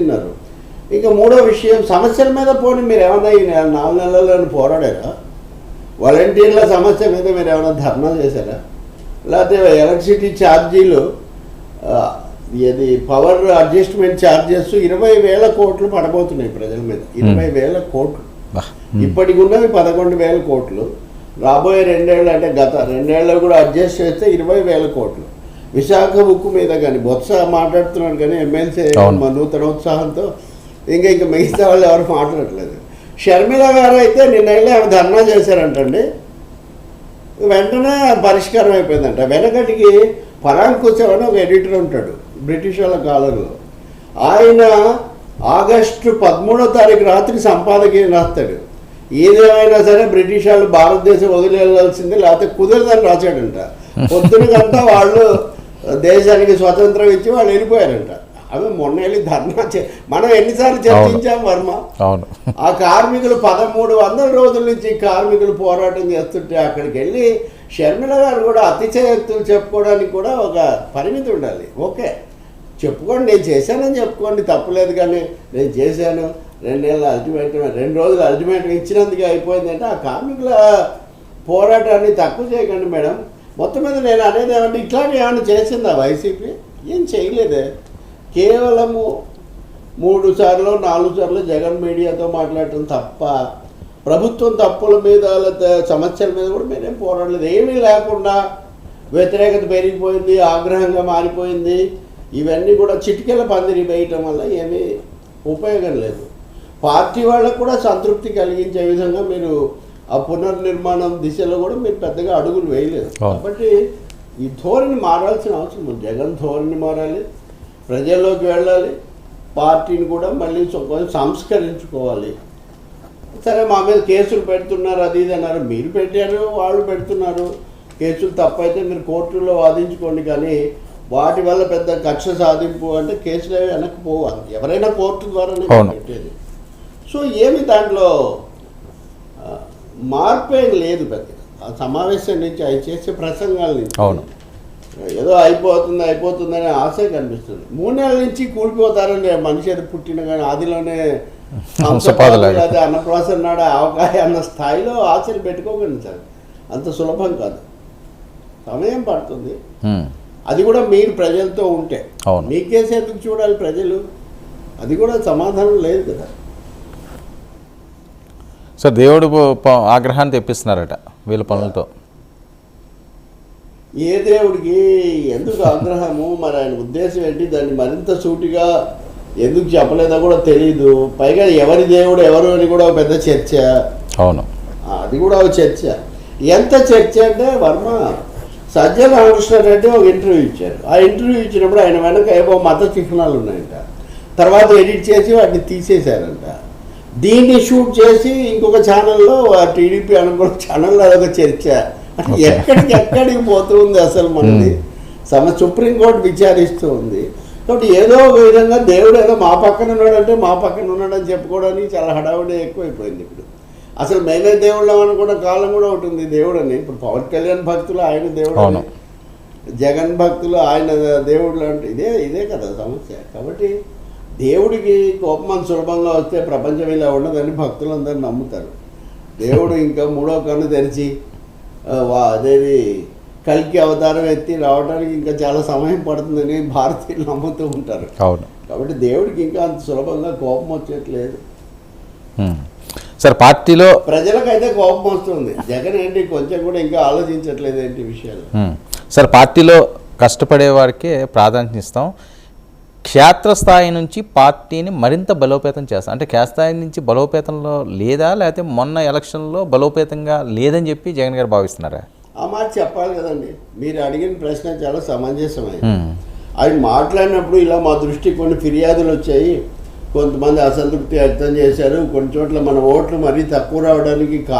దెబ్బతిన్నారు ఇంకా మూడో విషయం సమస్యల మీద పోనీ మీరు ఏమన్నా ఈ నెల- నాలుగు నెలల్లో పోరాడారా? వాలంటీర్ల సమస్య మీద మీరు ఏమైనా ధర్నా చేశారా? లేకపోతే ఎలక్ట్రిసిటీ ఛార్జీలు ఇది పవర్ అడ్జస్ట్మెంట్ ఛార్జెస్ ఇరవై వేల కోట్లు పడబోతున్నాయి ప్రజల మీద. ఇరవై వేల కోట్లు. ఇప్పటికి ఉన్నవి పదకొండు వేల కోట్లు. రాబోయే రెండేళ్ళు అంటే గత రెండేళ్ళు కూడా అడ్జస్ట్ చేస్తే ఇరవై వేల కోట్లు. విశాఖ ఉక్కు మీద కానీ బొత్స మాట్లాడుతున్నాడు కానీ ఎమ్మెల్సీ అవును. మా నూతనోత్సాహంతో ఇంకా ఇంకా మిగతా వాళ్ళు ఎవరు మాట్లాడట్లేదు. షర్మిల గారు అయితే నిన్న వెళ్ళి ఆమె ధర్నా చేశారంటండి. వెంటనే పరిష్కారం అయిపోయిందంట. వెనకటికి పరాంకుశం అని ఒక ఎడిటర్ ఉంటాడు బ్రిటిష్ వాళ్ళ కాలంలో ఆయన ఆగస్టు పదమూడో తారీఖు రాత్రి సంపాదకీయం రాస్తాడు. ఏదేమైనా సరే బ్రిటిష్ వాళ్ళు భారతదేశం వదిలి లేకపోతే కుదరదని రాశాడంట. పొద్దునకంతా వాళ్ళు దేశానికి స్వతంత్రం ఇచ్చి వాళ్ళు వెళ్ళిపోయారంట అవి మొన్న వెళ్ళి ధర్నా చే మనం ఎన్నిసార్లు చర్చించాం వర్మ? అవును. ఆ కార్మికులు పదమూడు వందల రోజుల నుంచి కార్మికులు పోరాటం చేస్తుంటే అక్కడికి వెళ్ళి షర్మిల గారు కూడా అతిశయోక్తులు చెప్పుకోవడానికి కూడా ఒక పరిమితి ఉండాలి. ఓకే. చెప్పుకోండి నేను చేశానని చెప్పుకోండి తప్పులేదు కానీ నేను చేశాను. రెండేళ్ళ అల్టిమేట్ రెండు రోజులు అల్టిమేట్గా ఇచ్చినందుకే అయిపోయిందంటే ఆ కార్మికుల పోరాటాన్ని తక్కువ చేయకండి మేడం. మొత్తం మీద నేను అనేది ఏమంటే ఇట్లాంటి ఏమైనా చేసిందా వైసీపీ? ఏం చేయలేదే. కేవలము మూడు సార్లు నాలుగు సార్లు జగన్ మీడియాతో మాట్లాడటం తప్ప ప్రభుత్వం తప్పుల మీద సమస్యల మీద కూడా మీరేం పోరాడలేదు. ఏమీ లేకుండా వ్యతిరేకత పెరిగిపోయింది ఆగ్రహంగా మారిపోయింది. ఇవన్నీ కూడా చిటికెల పందిరి వేయటం వల్ల ఏమీ ఉపయోగం లేదు. పార్టీ వాళ్ళకు కూడా సంతృప్తి కలిగించే విధంగా మీరు ఆ పునర్నిర్మాణం దిశలో కూడా మీరు పెద్దగా అడుగులు వేయలేదు. కాబట్టి ఈ ధోరణి మారాల్సిన అవసరం ఉంది. జగన్ ధోరణి మారాలి ప్రజల్లోకి వెళ్ళాలి పార్టీని కూడా మళ్ళీ కొంచెం సంస్కరించుకోవాలి. సరే మా మీద కేసులు పెడుతున్నారు అది ఇది అన్నారు. మీరు పెట్టారు వాళ్ళు పెడుతున్నారు. కేసులు తప్పైతే మీరు కోర్టులో వాదించుకోండి కానీ వాటి వల్ల పెద్ద కక్ష సాధింపు అంటే కేసులు ఏవి వెనక్కి పోవాలి. ఎవరైనా కోర్టు ద్వారానే. పెట్టేది. సో ఏమి దాంట్లో మార్పు ఏం లేదు పెద్దగా. ఆ సమావేశం నుంచి ఆయన చేసే ప్రసంగాల నుంచి. అవును. ఏదో అయిపోతుంది అయిపోతుందనే ఆశ కనిపిస్తుంది. మూడు నెలల నుంచి కూలిపోతారని మనిషి అది పుట్టిన కానీ ఆదిలోనే. అదే అన్నప్రాసన నాడు ఆవకాయ అన్న స్థాయిలో ఆశలు పెట్టుకోకండి సార్. అంత సులభం కాదు. సమయం పడుతుంది. అది కూడా మీరు ప్రజలతో ఉంటే. అవును. మీ కేసు ఎందుకు చూడాలి ప్రజలు? అది కూడా సమాధానం లేదు కదా. సో దేవుడు ఆగ్రహాన్ని తెప్పిస్తున్నారట వీళ్ళ పనులతో. ఏ దేవుడికి ఎందుకు ఆగ్రహము? మరి ఆయన ఉద్దేశం ఏంటి? దాన్ని మరింత సూటిగా ఎందుకు చెప్పలేదో కూడా తెలియదు పైగా ఎవరి దేవుడు ఎవరు అని కూడా పెద్ద చర్చ. అవును. అది కూడా ఒక చర్చ. ఎంత చర్చ అంటే వర్మ సజ్జల రామకృష్ణారెడ్డి ఒక ఇంటర్వ్యూ ఇచ్చారు. ఆ ఇంటర్వ్యూ ఇచ్చినప్పుడు ఆయన వెనక ఏవో మత చిహ్నాలు ఉన్నాయంట. తర్వాత ఎడిట్ చేసి వాటిని తీసేశారంట. దీన్ని షూట్ చేసి ఇంకొక ఛానల్లో టీడీపీ అనుకున్న ఛానల్లో అదొక చర్చ. అంటే. ఎక్కడికి ఎక్కడికి పోతుంది అసలు మనది? సమ సుప్రీంకోర్టు విచారిస్తూ ఉంది. కాబట్టి ఏదో ఒక విధంగా దేవుడు ఏదో మా పక్కన ఉన్నాడంటే మా పక్కన ఉన్నాడని చెప్పుకోవడానికి చాలా హడావుడి ఎక్కువైపోయింది ఇప్పుడు. అసలు మేమే దేవుళ్ళం అనుకున్న కాలం కూడా ఒకటి ఉంది దేవుడు అని ఇప్పుడు పవన్ కళ్యాణ్ భక్తులు ఆయన దేవుడు అని. జగన్ భక్తులు ఆయన దేవుళ్ళు అంటే ఇదే ఇదే కదా సమస్య. కాబట్టి దేవుడికి కోపం సులభంగా వస్తే ప్రపంచం ఇలా ఉండదని భక్తులందరూ నమ్ముతారు. దేవుడు ఇంకా మూడో కన్ను తెరిచి వా అదేది కల్కి అవతారం ఎత్తి రావడానికి ఇంకా చాలా సమయం పడుతుందని భారతీయులు నమ్ముతూ ఉంటారు. అవును. కాబట్టి దేవుడికి ఇంకా అంత సులభంగా కోపం వచ్చేట్లేదు. సార్ పార్టీలో ప్రజలకైతే కోపం వస్తుంది. జగన్ ఏంటి కొంచెం కూడా ఇంకా ఆలోచించట్లేదు ఏంటి విషయాలు. సార్ పార్టీలో కష్టపడే వారికే ప్రాధాన్యత ఇస్తాం. క్షేత్రస్థాయి నుంచి పార్టీని మరింత బలోపేతం చేస్తాం అంటే క్షేత్రస్థాయి నుంచి బలోపేతంలో లేదా లేకపోతే మొన్న ఎలక్షన్లో బలోపేతంగా లేదని చెప్పి జగన్ గారు భావిస్తున్నారా? ఆ మాట చెప్పాలి కదండి. మీరు అడిగిన ప్రశ్న చాలా సమంజసమైంది. ఆయన మాట్లాడినప్పుడు ఇలా మా దృష్టికి కొన్ని ఫిర్యాదులు వచ్చాయి. కొంతమంది అసంతృప్తి వ్యక్తం చేశారు. కొన్ని చోట్ల మన ఓట్లు మరీ తక్కువ రావడానికి కా